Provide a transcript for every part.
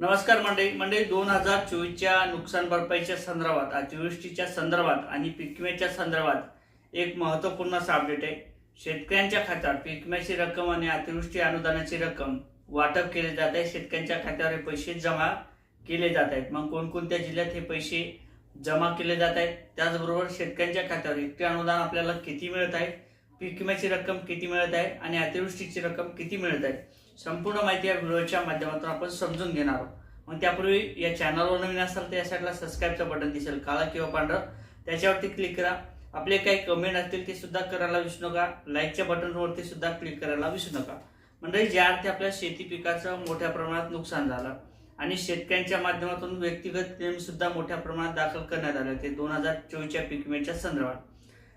नमस्कार मंडळी. मंडळी दोन हजार चोवीसच्या नुकसान भरपाईच्या संदर्भात अतिवृष्टीच्या संदर्भात आणि पीक विम्याच्या संदर्भात एक महत्त्वपूर्ण असा अपडेट आहे. शेतकऱ्यांच्या खात्यावर पीक विम्याची रक्कम आणि अतिवृष्टी अनुदानाची रक्कम वाटप केले जात आहे. शेतकऱ्यांच्या खात्यावर हे पैसे जमा केले जात आहेत. मग कोणकोणत्या जिल्ह्यात हे पैसे जमा केले जात आहेत? त्याचबरोबर शेतकऱ्यांच्या खात्यावर इतके अनुदान आपल्याला किती मिळत आहे? पीक विम्याची रक्कम किती मिळत आहे? आणि अतिवृष्टीची रक्कम किती मिळत आहे? संपूर्ण माहिती या व्हिडिओच्या माध्यमातून आपण समजून घेणार आहोत. मग त्यापूर्वी या चॅनलवर नवीन असाल तर या साईडला सबस्क्राईबचं बटन दिसेल. काळा किंवा पांढरं. त्याच्यावरती क्लिक करा. आपले काही कमेंट असतील ते सुद्धा करायला विसरू नका. लाईकच्या बटनवरती सुद्धा क्लिक करायला विसरू नका. म्हणजे ज्या अर्थी आपल्या शेती पिकाचं मोठ्या प्रमाणात नुकसान झालं आणि शेतकऱ्यांच्या माध्यमातून व्यक्तिगत क्लेम सुद्धा मोठ्या प्रमाणात दाखल करण्यात आले ते दोन हजार चोवीसच्या पीक विम्याच्या संदर्भात.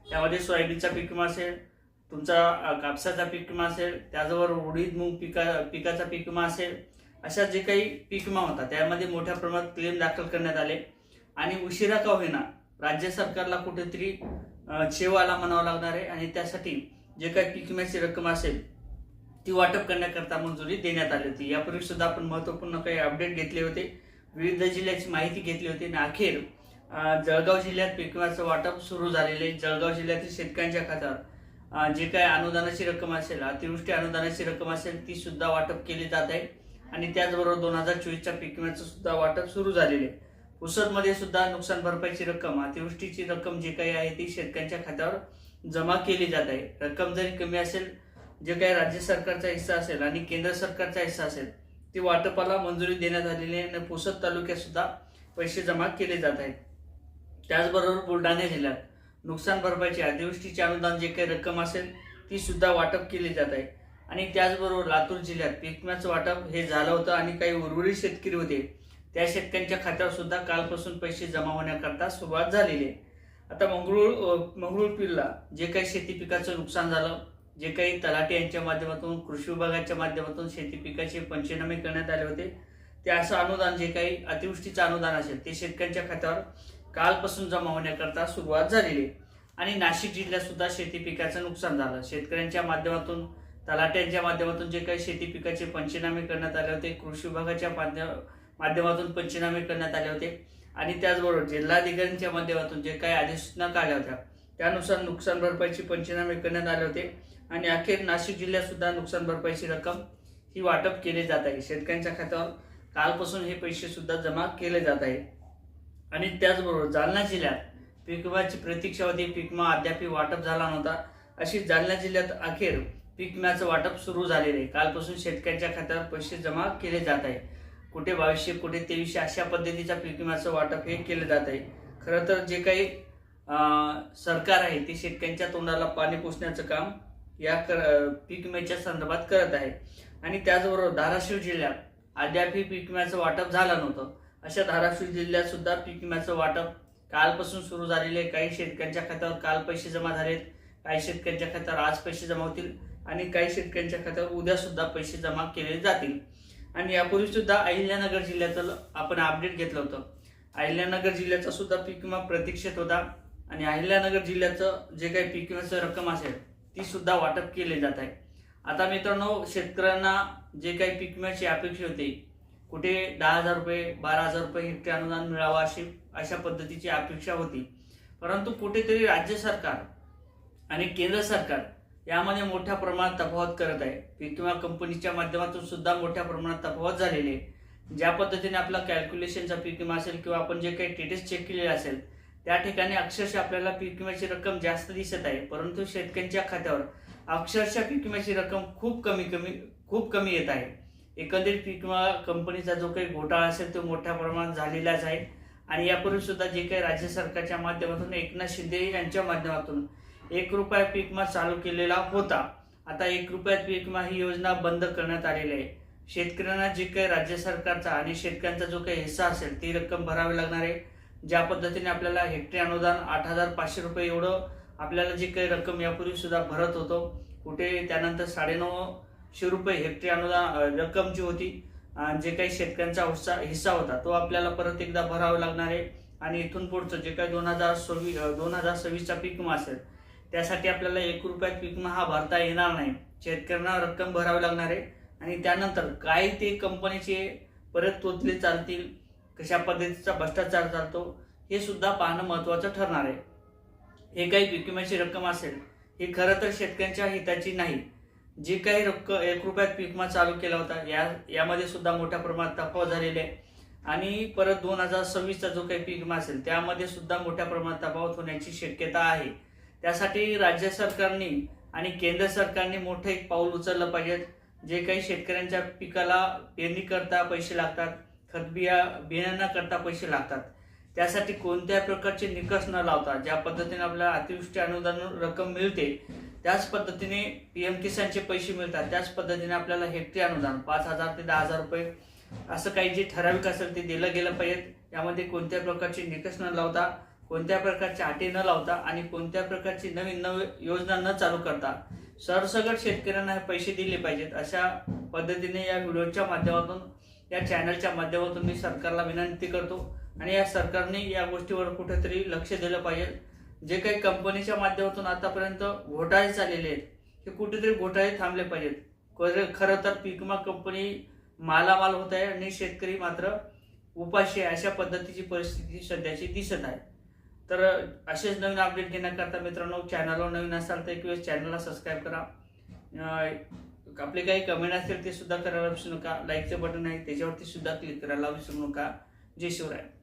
त्यामध्ये सोयाबीनचा पीक विमा असेल तुमचा कापसाचा पीक विमा असेल त्याचबरोबर उडीद मूग पिका पिकाचा पीक विमा असेल अशा जे काही पीक विमा होता त्यामध्ये मोठ्या प्रमाणात क्लेम दाखल करण्यात आले. आणि उशिरा का होईना राज्य सरकारला कुठेतरी अ, शेवाला म्हणावं लागणार आहे. आणि त्यासाठी जे काही पीक विम्याची रक्कम असेल ती वाटप करण्याकरता मंजुरी देण्यात आली होती. यापूर्वी सुद्धा आपण महत्त्वपूर्ण काही अपडेट घेतले होते. विविध जिल्ह्याची माहिती घेतली होती. आणि अखेर जळगाव जिल्ह्यात पीक विम्याचं वाटप सुरू झालेले आहे. जळगाव जिल्ह्यातील शेतकऱ्यांच्या खात्यावर जे काय अनुदानाची रक्कम असेल अतिवृष्टी अनुदानाची रक्कम असेल ती सुद्धा वाटप केली जात आहे. आणि त्याचबरोबर दोन हजार चोवीसच्या पीक विम्याचं सुद्धा वाटप सुरू झालेले आहे. पुसदमध्ये सुद्धा नुकसान भरपाईची रक्कम अतिवृष्टीची रक्कम जी काही आहे ती शेतकऱ्यांच्या खात्यावर जमा केली जात आहे. रक्कम जरी कमी असेल जे काही राज्य सरकारचा हिस्सा असेल आणि केंद्र सरकारचा हिस्सा असेल ती वाटपाला मंजुरी देण्यात आलेली आहे आणि पुसद तालुक्यात सुद्धा पैसे जमा केले जात आहेत. त्याचबरोबर बुलढाणा जिल्ह्यात नुकसान भरपाईची अतिवृष्टीचे अनुदान जे काही रक्कम असेल ती सुद्धा वाटप केली जात आहे. आणि त्याचबरोबर लातूर जिल्ह्यात पीकम्याचं वाटप हे झालं होतं आणि काही उर्वरित शेतकरी होते त्या शेतकऱ्यांच्या खात्यावर सुद्धा कालपासून पैसे जमा होण्याकरता सुरुवात झालेली आहे. आता मंगळूर अं, मंगळूर पिल्ला जे काही शेती पिकाचं नुकसान झालं जे काही तलाठी यांच्या माध्यमातून कृषी विभागाच्या माध्यमातून शेती पिकाचे पंचनामे करण्यात आले होते ते असं अनुदान जे काही अतिवृष्टीचं अनुदान असेल ते शेतकऱ्यांच्या खात्यावर कालपासून जमा होण्याकरता सुरुवात झालेली आहे. आणि नाशिक जिल्ह्यात सुद्धा शेती पिकाचं नुकसान झालं. शेतकऱ्यांच्या माध्यमातून तलाट्यांच्या माध्यमातून जे काही शेती पिकाचे पंचनामे करण्यात आले होते कृषी विभागाच्या माध्यमातून पंचनामे करण्यात आले होते. आणि त्याचबरोबर जिल्हाधिकाऱ्यांच्या माध्यमातून जे काही अधिसूचना काढल्या होत्या त्यानुसार नुकसान भरपाईची पंचनामे करण्यात आले होते. आणि अखेर नाशिक जिल्ह्यात सुद्धा नुकसान भरपाईची रक्कम ही वाटप केली जात आहे. शेतकऱ्यांच्या खात्यावर कालपासून हे पैसे सुद्धा जमा केले जात आहे. आणि त्याचबरोबर जालना जिल्ह्यात पीक विम्याची प्रतीक्षा होती पीक विमा अद्याप वाटप झाला नव्हता. अशी जालना जिल्ह्यात अखेर पीक विम्याचं वाटप सुरू झालेले आहे. कालपासून शेतकऱ्यांच्या खात्यावर पैसे जमा केले जात आहे कुठे बावीसशे कुठे तेवीसशे अशा पद्धतीच्या पीक विम्याचं वाटप हे केलं जात आहे. खरं तर जे काही सरकार आहे ते शेतकऱ्यांच्या तोंडाला पाणी पोसण्याचं काम या कर अं, पीक विम्याच्या संदर्भात करत आहे. आणि त्याचबरोबर धाराशिव जिल्ह्यात अद्याप पीक विम्याचं वाटप झालं नव्हतं. अशा धाराशिव जिल्ह्यात सुद्धा पीक विम्याचं वाटप कालपासून सुरू झालेले आहे. काही शेतकऱ्यांच्या खात्यावर काल पैसे जमा झालेत काही शेतकऱ्यांच्या खात्यावर आज पैसे जमा होतील आणि काही शेतकऱ्यांच्या खात्यावर उद्या सुद्धा पैसे जमा केले जातील. आणि यापूर्वी सुद्धा अहिल्यानगर जिल्ह्याचं आपण अपडेट घेतलं होतं. अहिल्यानगर जिल्ह्याचा सुद्धा पीक विमा प्रतीक्षेत होता आणि अहिल्यानगर जिल्ह्याचं जे काही पीक विम्याचं रक्कम असेल ती सुद्धा वाटप केले जात आहे. आता मित्रांनो शेतकऱ्यांना जे काही पीक विम्याची अपेक्षा होती कुठे दहा हजार रुपये बारा हजार रुपये हेक्टरी अनुदान मिळावं अशी अशा पद्धतीची अपेक्षा होती. परंतु कुठेतरी राज्य सरकार आणि केंद्र सरकार यामध्ये मोठ्या प्रमाणात तफावत करत आहे. पीक विमा कंपनीच्या माध्यमातून सुद्धा मोठ्या प्रमाणात तफावत झालेली आहे. ज्या पद्धतीने आपला कॅल्क्युलेशनचा पीक विमा असेल किंवा आपण जे काही टेटेस चेक केलेले असेल त्या ठिकाणी अक्षरशः आपल्याला पीक विम्याची रक्कम जास्त दिसत आहे. परंतु शेतकऱ्यांच्या खात्यावर अक्षरशः पीक विम्याची रक्कम खूप कमी कमी खूप कमी येत आहे. एकंदरीत पीक विमा कंपनीचा जो काही घोटाळा असेल तो मोठ्या प्रमाणात झालेलाच आहे आणि यापूर्वी सुद्धा जे काही राज्य सरकारच्या माध्यमातून एकनाथ शिंदे यांच्या माध्यमातून एक रुपया पीक विमा चालू केलेला होता. आता एक रुपयात पीक विमा ही योजना बंद करण्यात आलेली आहे. शेतकऱ्यांना जे काही राज्य सरकारचा आणि शेतकऱ्यांचा जो काही हिस्सा असेल ती रक्कम भरावी लागणार आहे. ज्या पद्धतीने आपल्याला हेक्टरी अनुदान आठ हजार पाचशे रुपये एवढं आपल्याला जी काही रक्कम यापूर्वी सुद्धा भरत होतो. कुठे त्यानंतर साडेनऊ पाचशे रुपये हेक्टरी अनुदान रक्कम जी होती. जे काही शेतकऱ्यांचा हिस्सा हिस्सा होता तो आपल्याला परत एकदा भरावा लागणार आहे. आणि इथून पुढचं जे काही दोन हजार सव्वीस दोन हजार सव्वीसचा पीक विमा असेल त्यासाठी आपल्याला एक रुपयात पीक विमा हा भरता येणार नाही. शेतकऱ्यांना रक्कम भरावी लागणार आहे. आणि त्यानंतर काय ते कंपनीचे परत तोतले चालतील कशा पद्धतीचा भ्रष्टाचार चालतो हे सुद्धा पाहणं महत्त्वाचं ठरणार आहे. हे काही पीक विम्याची रक्कम असेल ही खरं तर शेतकऱ्यांच्या हिताची नाही. जी काही रक्कम एक रुपयात पीक विमा चालू केला होता या यामध्ये सुद्धा मोठ्या प्रमाणात तफावत झालेली आहे. आणि परत दोन हजार सव्वीसचा जो काही पीक मा असेल त्यामध्ये सुद्धा मोठ्या प्रमाणात तफावत होण्याची शक्यता आहे. त्यासाठी राज्य सरकारने आणि केंद्र सरकारने मोठं एक पाऊल उचललं पाहिजे. जे काही शेतकऱ्यांच्या पिकाला पेरणी करता पैसे लागतात खतबिया बियाणा करता पैसे लागतात. त्यासाठी कोणत्या प्रकारचे निकष न लावता ज्या पद्धतीने आपल्याला अतिवृष्टी अनुदान रक्कम मिळते त्याच पद्धतीने पीएम किसानचे पैसे मिळतात. त्याच पद्धतीने आपल्याला हेक्टरी अनुदान पाच हजार ते दहा हजार रुपये असं काही जे ठराविक असेल ते दिलं गेलं पाहिजे यामध्ये कोणत्या प्रकारचे निकष न लावता कोणत्या प्रकारच्या अटी न लावता आणि कोणत्या प्रकारची नवीन नव योजना न चालू करता सरसगट शेतकऱ्यांना हे पैसे दिले पाहिजेत. अशा पद्धतीने या व्हिडिओच्या माध्यमातून या चॅनलच्या माध्यमातून मी सरकारला विनंती करतो आणि या सरकारने या गोष्टीवर कुठेतरी लक्ष दिलं पाहिजे. जे काही कंपनीच्या माध्यमातून आतापर्यंत घोटाळे चाललेले आहेत हे कुठेतरी घोटाळे थांबले पाहिजेत. खरं- तर पीक विमा कंपनी मालामाल होत आहे आणि शेतकरी मात्र उपाशी आहे अशा पद्धतीची परिस्थिती सध्याची दिसत आहे. तर असेच नवीन अपडेट घेण्याकरता मित्रांनो चॅनलवर नवीन असाल तर एक वेळेस चॅनलला सबस्क्राईब करा. आपले काही कमेंट असतील ते सुद्धा करायला विसरू नका. लाईकचं बटन आहे त्याच्यावरती सुद्धा क्लिक करायला विसरू नका. जय शिवराय.